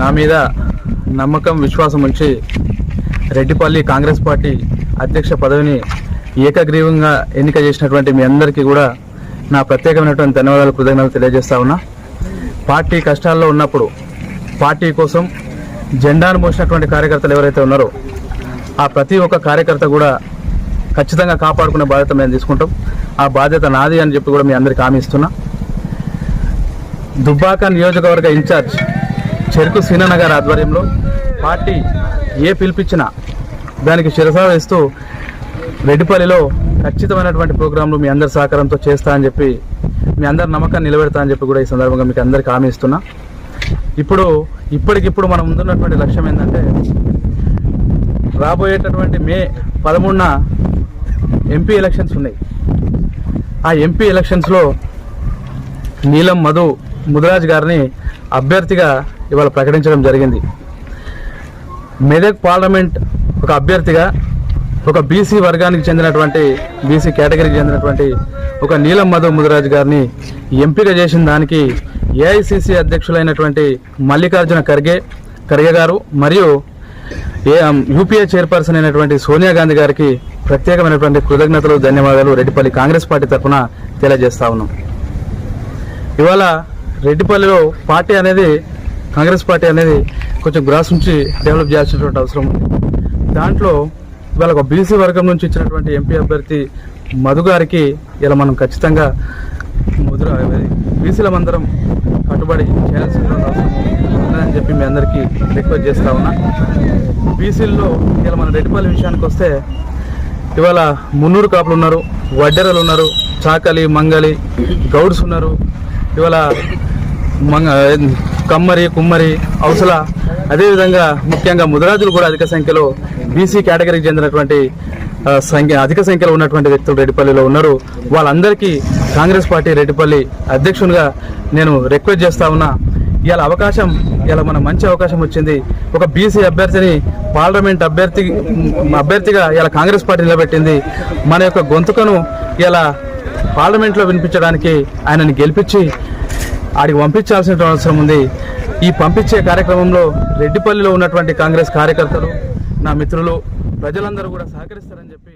నా మీద నమ్మకం విశ్వాసం ఉంచి రెడ్డిపల్లి కాంగ్రెస్ పార్టీ అధ్యక్ష పదవిని ఏకగ్రీవంగా ఎన్నిక చేసినటువంటి మీ అందరికీ కూడా నా ప్రత్యేకమైనటువంటి ధన్యవాదాలు కృతజ్ఞతలు తెలియజేస్తా ఉన్నా. పార్టీ కష్టాల్లో ఉన్నప్పుడు పార్టీ కోసం జెండాను మోసినటువంటి కార్యకర్తలు ఎవరైతే ఉన్నారో ఆ ప్రతి ఒక్క కార్యకర్త కూడా ఖచ్చితంగా కాపాడుకునే బాధ్యత మేము తీసుకుంటాం. ఆ బాధ్యత నాది అని చెప్పి కూడా మీ అందరికీ హామీ ఇస్తున్నా. దుబ్బాక నియోజకవర్గ ఇన్ఛార్జ్ చెరుకు సీనానగర్ ఆధ్వర్యంలో పార్టీ ఏ పిలిపించినా దానికి శిరసా వేస్తూ రెడ్డిపల్లిలో ఖచ్చితమైనటువంటి ప్రోగ్రాంలు మీ అందరి సహకారంతో చేస్తా అని చెప్పి మీ అందరి నమ్మకాన్ని నిలబెడతా అని చెప్పి కూడా ఈ సందర్భంగా మీకు అందరికీ హామీ ఇస్తున్నా. ఇప్పుడు ఇప్పటికిప్పుడు మనం ముందున్నటువంటి లక్ష్యం ఏంటంటే రాబోయేటటువంటి మే పదమూడున ఎంపీ ఎలక్షన్స్ ఉన్నాయి. ఆ ఎంపీ ఎలక్షన్స్లో నీలం మధు ముదిరాజ్ గారిని అభ్యర్థిగా ఇవాళ ప్రకటించడం జరిగింది. మెదక్ పార్లమెంట్ ఒక అభ్యర్థిగా ఒక బీసీ వర్గానికి చెందినటువంటి బీసీ కేటగిరీకి చెందినటువంటి ఒక నీలం మధు ముదిరాజ్ గారిని ఎంపిక చేసిన దానికి ఏఐసిసి అధ్యక్షులైనటువంటి మల్లికార్జున ఖర్గే ఖర్గే గారు మరియు ఏ యూపీఏ చైర్పర్సన్ అయినటువంటి సోనియా గాంధీ గారికి ప్రత్యేకమైనటువంటి కృతజ్ఞతలు ధన్యవాదాలు రెడ్డిపల్లి కాంగ్రెస్ పార్టీ తరఫున తెలియజేస్తా ఉన్నాం. ఇవాళ రెడ్డిపల్లిలో పార్టీ అనేది కాంగ్రెస్ పార్టీ అనేది కొంచెం గ్రాస్ నుంచి డెవలప్ చేయాల్సినటువంటి అవసరం ఉంది. దాంట్లో ఇవాళ ఒక బీసీ వర్గం నుంచి ఇచ్చినటువంటి ఎంపీ అభ్యర్థి మధు గారికి ఇలా మనం ఖచ్చితంగా ముద్ర బీసీలమందరం కట్టుబడి చేయాల్సినటువంటి అవసరం ఉందని చెప్పి మీ అందరికీ రిక్వెస్ట్ చేస్తా ఉన్నా. బీసీల్లో ఇలా మన రెడ్డిపల్లి విషయానికి వస్తే ఇవాళ మున్నూరు కాపులు ఉన్నారు వడ్డెరలు ఉన్నారు చాకలి మంగలి గౌడ్స్ ఉన్నారు. ఇవాళ మంగ కమ్మరి కుమ్మరి అవసల అదేవిధంగా ముఖ్యంగా ముదరాజులు కూడా అధిక సంఖ్యలో బీసీ కేటగిరీకి చెందినటువంటి సంఖ్య అధిక సంఖ్యలో ఉన్నటువంటి వ్యక్తులు రెడ్డిపల్లిలో ఉన్నారు. వాళ్ళందరికీ కాంగ్రెస్ పార్టీ రెడ్డిపల్లి అధ్యక్షునిగా నేను రిక్వెస్ట్ చేస్తా ఉన్నా. ఇవాళ అవకాశం ఇలా మన మంచి అవకాశం వచ్చింది. ఒక బీసీ అభ్యర్థిని పార్లమెంట్ అభ్యర్థి అభ్యర్థిగా ఇలా కాంగ్రెస్ పార్టీ నిలబెట్టింది. మన యొక్క గొంతుకను ఇలా పార్లమెంట్లో వినిపించడానికి ఆయనని గెలిపించి ఆడికి పంపించాల్సిన అవసరం ఉంది. ఈ పంపించే కార్యక్రమంలో రెడ్డిపల్లిలో ఉన్నటువంటి కాంగ్రెస్ కార్యకర్తలు నా మిత్రులు ప్రజలందరూ కూడా సహకరిస్తారని చెప్పి